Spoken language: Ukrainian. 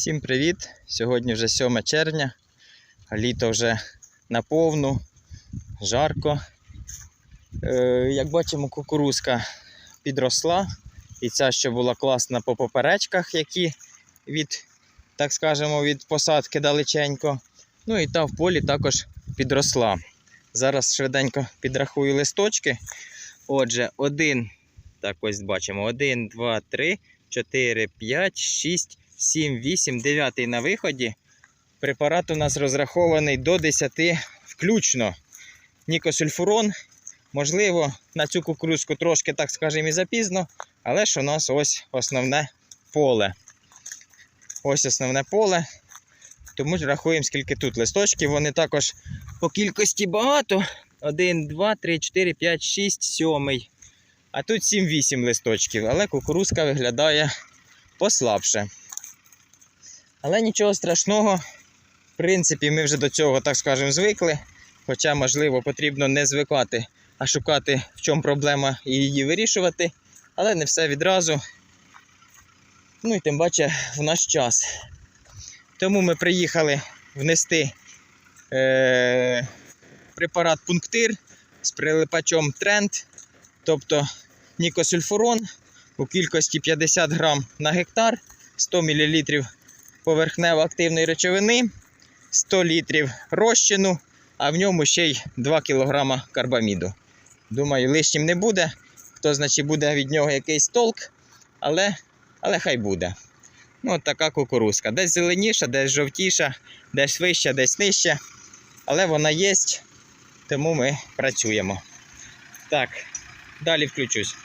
Всім привіт! Сьогодні вже 7 червня, літо вже наповну, жарко. Е, як бачимо, кукурузка підросла. І ця, що була класна по поперечках, які від, так скажемо, від посадки далеченько. Ну і та в полі також підросла. Зараз швиденько підрахую листочки. Отже, один, так ось бачимо, 1, 2, 3, 4, 5, 6, 7, 8, 9 на виході. Препарат у нас розрахований до 10 включно. Нікосульфурон. Можливо, на цю кукурузку трошки, так скажемо, і запізно, але ж у нас ось основне поле. Ось основне поле. Тому ж рахуємо, скільки тут листочків. Вони також по кількості багато. 1, 2, 3, 4, 5, 6, 7. А тут 7-8 листочків, але кукурузка виглядає послабше. Але нічого страшного. В принципі, ми вже до цього, так скажемо, звикли. Хоча, можливо, потрібно не звикати, а шукати, в чому проблема і її вирішувати. Але не все відразу. Ну і тим паче в наш час. Тому ми приїхали внести е- препарат пунктир з прилипачом тренд, тобто нікосульфурон у кількості 50 грам на гектар, 100 мл поверхнево активної речовини, 100 літрів розчину, а в ньому ще й 2 кг карбаміду. Думаю, лишнім не буде. Хто значить буде від нього якийсь толк, але, але хай буде. Ну, от така кукурузка. Десь зеленіша, десь жовтіша, десь вища, десь нижча. Але вона є, тому ми працюємо. Так, далі включусь.